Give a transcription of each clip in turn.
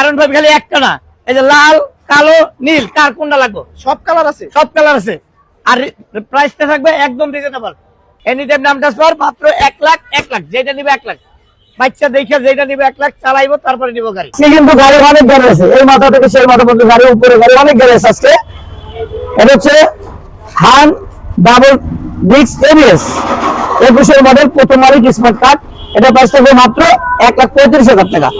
আরন five খালি একটা না এই যে লাল কালো নীল কার কোনটা লাগবে? সব কালার আছে। সব কালার আছে। আর প্রাইসটা থাকবে একদম রিজনেবল এনি টাইম নাম ট্রান্সফার মাত্র এক লাখ এক লাখ যেটা নিবে এক লাখ। বাচ্চা দেখে যেটা নিবে এক লাখ চালাইবো তারপরে নিবো গাড়ি। সে কিন্তু গাড়ি অনেক গ্যারেজ আছে। এই মাথা থেকে সেই মাথা পর্যন্ত গাড়ি উপরে গাড়ি অনেক গ্যারেজ আছে আজকে। এটা হচ্ছে হান ডাবল ডিক্স এবিএস একুশের মডেল প্রথম মালিক স্মার্ট কার্ড এটা প্রাইস থাকবে মাত্র এক লাখ পঁয়ত্রিশ হাজার টাকা।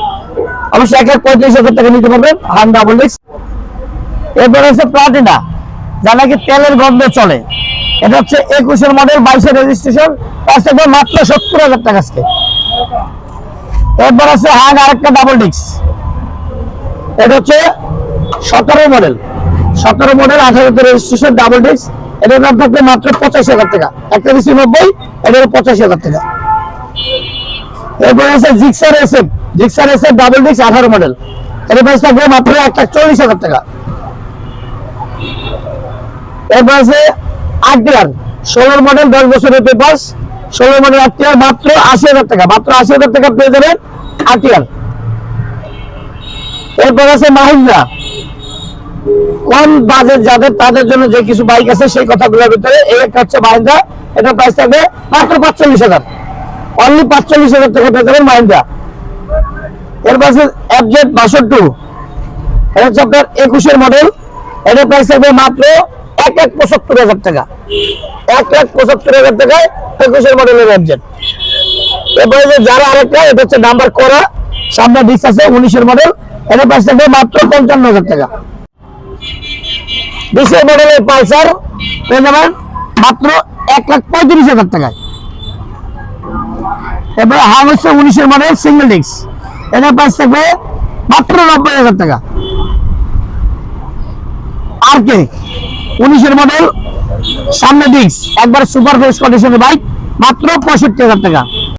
অবশ্যই এক লাখ পঁয়ত্রিশ হাজার টাকা নিতে পারবেন। হান ডাবল ডিক্স এরপর হচ্ছে প্লাটিনা যা নাকি তেলের গন্ধে চলে। এটা হচ্ছে একুশের মডেল বাইশের রেজিস্ট্রেশন মাত্র সত্তর হাজার টাকা আজকে। এরপর আছে হান আরেকটা ডাবল ডিক্স এটা হচ্ছে সতেরো মডেল সতেরো মডেল আঠারোতে রেজিস্ট্রেশন ডাবল ডিক্স এটার দাম থাকবে মাত্র পঁচাশি হাজার টাকা। একটা দিচ্ছি নব্বই এটার পঁচাশি হাজার টাকা। আশি হাজার টাকা পেয়ে যাবেন এরপর আছে কম যাদের, তাদের জন্য যে কিছু বাইক আছে, সেই কথাগুলোর ভিতরে এই একটা হচ্ছে মাহিন্দ্রা এটা প্রাইস থাকবে মাত্র পাঁচচল্লিশ হাজার। অনলি পাঁচচল্লিশ হাজার টাকা পেয়ে যাবেন মাহিন্দ্রা। এরপর আছে এফজেড বাষট্টি। এটা হচ্ছে আপনার একুশের মডেল এটা প্রাইস থাকবে মাত্র এক লাখ পঁচাত্তর হাজার টাকা। এক লাখ পঁচাত্তর হাজার টাকায় একুশের মডেলের এফজেড এরপরে যে যারা আরেকটা, এটা হচ্ছে নাম্বার করা। সামনে ডিস আছে, উনিশের মডেল এটা প্রাইস থাকবে মাত্র পঞ্চান্ন হাজার টাকা। বিশের মডেলের পালসার পেয়ে যাবেন মাত্র এক লাখ পঁয়ত্রিশ হাজার টাকায়। এরপরে হাম হচ্ছে উনিশের মডেল সিঙ্গেল ডিস্ক এটা প্রাইস থাকবে মাত্র নব্বই হাজার টাকা। আর কে? উনিশের মডেল সামনে ডিক্স একবার সুপার ফ্রেশ কন্ডিশনের বাইক মাত্র পঁয়ষট্টি হাজার টাকা।